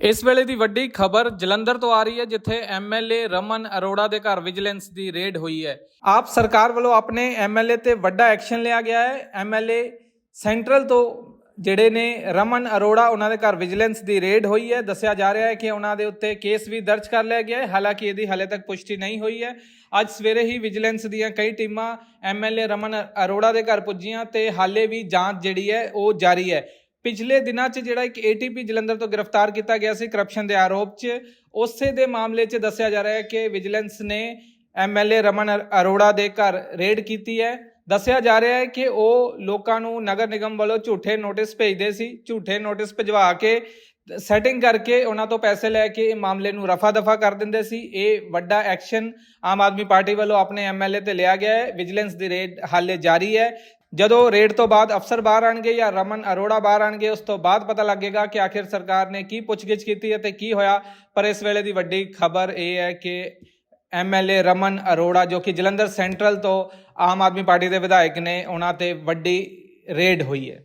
ਇਸ ਵੇਲੇ ਦੀ ਵੱਡੀ ਖਬਰ ਜਲੰਧਰ ਤੋਂ ਆ ਰਹੀ ਹੈ, ਜਿੱਥੇ ਐਮਐਲਏ ਰਮਨ ਅਰੋੜਾ ਦੇ ਘਰ ਵਿਜੀਲੈਂਸ ਦੀ ਰੇਡ ਹੋਈ ਹੈ। ਆਪ ਸਰਕਾਰ ਵੱਲੋਂ ਆਪਣੇ ਐਮਐਲਏ ਤੇ ਵੱਡਾ ਐਕਸ਼ਨ ਲਿਆ ਗਿਆ ਹੈ। ਐਮਐਲਏ ਸੈਂਟਰਲ ਤੋਂ ਜਿਹੜੇ ਨੇ ਰਮਨ ਅਰੋੜਾ, ਉਹਨਾਂ ਦੇ ਘਰ ਵਿਜੀਲੈਂਸ ਦੀ ਰੇਡ ਹੋਈ ਹੈ। ਦੱਸਿਆ ਜਾ ਰਿਹਾ ਹੈ ਕਿ ਉਹਨਾਂ ਦੇ ਉੱਤੇ ਕੇਸ ਵੀ ਦਰਜ ਕਰ ਲਿਆ ਗਿਆ ਹੈ। ਹਾਲਾਂਕਿ ਇਹਦੀ ਹਾਲੇ ਤੱਕ ਪੁਸ਼ਟੀ ਨਹੀਂ ਹੋਈ ਹੈ। ਅੱਜ ਸਵੇਰੇ ਹੀ ਵਿਜੀਲੈਂਸ ਦੀਆਂ ਕਈ ਟੀਮਾਂ ਐਮਐਲਏ ਰਮਨ ਅਰੋੜਾ ਦੇ ਘਰ ਪੁੱਜੀਆਂ ਤੇ ਹਾਲੇ ਵੀ ਜਾਂਚ ਜਿਹੜੀ ਹੈ, ਉਹ ਜਾਰੀ ਹੈ। ਪਿਛਲੇ ਦਿਨਾਂ 'ਚ ਜਿਹੜਾ ਇੱਕ ਏਟੀਪੀ ਜਲੰਧਰ ਤੋਂ ਗ੍ਰਿਫਤਾਰ ਕੀਤਾ ਗਿਆ ਸੀ ਕਰਪਸ਼ਨ ਦੇ ਆਰੋਪ 'ਚ, ਉਸੇ ਦੇ ਮਾਮਲੇ 'ਚ ਦੱਸਿਆ ਜਾ ਰਿਹਾ ਹੈ ਕਿ ਵਿਜੀਲੈਂਸ ਨੇ ਐਮਐਲਏ ਰਮਨ ਅਰ- ਅਰੋੜਾ ਦੇ ਘਰ ਰੇਡ ਕੀਤੀ ਹੈ। ਦੱਸਿਆ ਜਾ ਰਿਹਾ ਹੈ ਕਿ ਉਹ ਲੋਕਾਂ ਨੂੰ ਨਗਰ ਨਿਗਮ ਵੱਲੋਂ ਝੂਠੇ ਨੋਟਿਸ ਭੇਜਦੇ ਸੀ, ਝੂਠੇ ਨੋਟਿਸ ਭਜਵਾ ਕੇ ਸੈਟਿੰਗ ਕਰਕੇ ਉਹਨਾਂ ਤੋਂ ਪੈਸੇ ਲੈ ਕੇ ਇਹ ਮਾਮਲੇ ਨੂੰ ਰਫਾ ਦਫਾ ਕਰ ਦਿੰਦੇ ਸੀ। ਇਹ ਵੱਡਾ ਐਕਸ਼ਨ ਆਮ ਆਦਮੀ ਪਾਰਟੀ ਵੱਲੋਂ ਆਪਣੇ ਐਮਐਲਏ ਤੇ ਲਿਆ ਗਿਆ ਹੈ। ਵਿਜੀਲੈਂਸ ਦੀ ਰੇਡ ਹਾਲੇ ਜਾਰੀ ਹੈ। ਜਦੋਂ ਰੇਡ ਤੋਂ ਬਾਅਦ ਅਫਸਰ ਬਾਹਰ ਆਣਗੇ ਜਾਂ ਰਮਨ ਅਰੋੜਾ ਬਾਹਰ ਆਣਗੇ, ਉਸ ਤੋਂ ਬਾਅਦ ਪਤਾ ਲੱਗੇਗਾ ਕਿ ਆਖਿਰ ਸਰਕਾਰ ਨੇ ਕੀ ਪੁੱਛਗਿੱਛ ਕੀਤੀ ਅਤੇ ਕੀ ਹੋਇਆ। ਪਰ ਇਸ ਵੇਲੇ ਦੀ ਵੱਡੀ ਖਬਰ ਇਹ ਹੈ ਕਿ ਐਮਐਲਏ ਰਮਨ ਅਰੋੜਾ, ਜੋ ਕਿ ਜਲੰਧਰ ਸੈਂਟਰਲ ਤੋਂ ਆਮ ਆਦਮੀ ਪਾਰਟੀ ਦੇ ਵਿਧਾਇਕ ਨੇ, ਉਹਨਾਂ ਤੇ ਵੱਡੀ ਰੇਡ ਹੋਈ ਹੈ।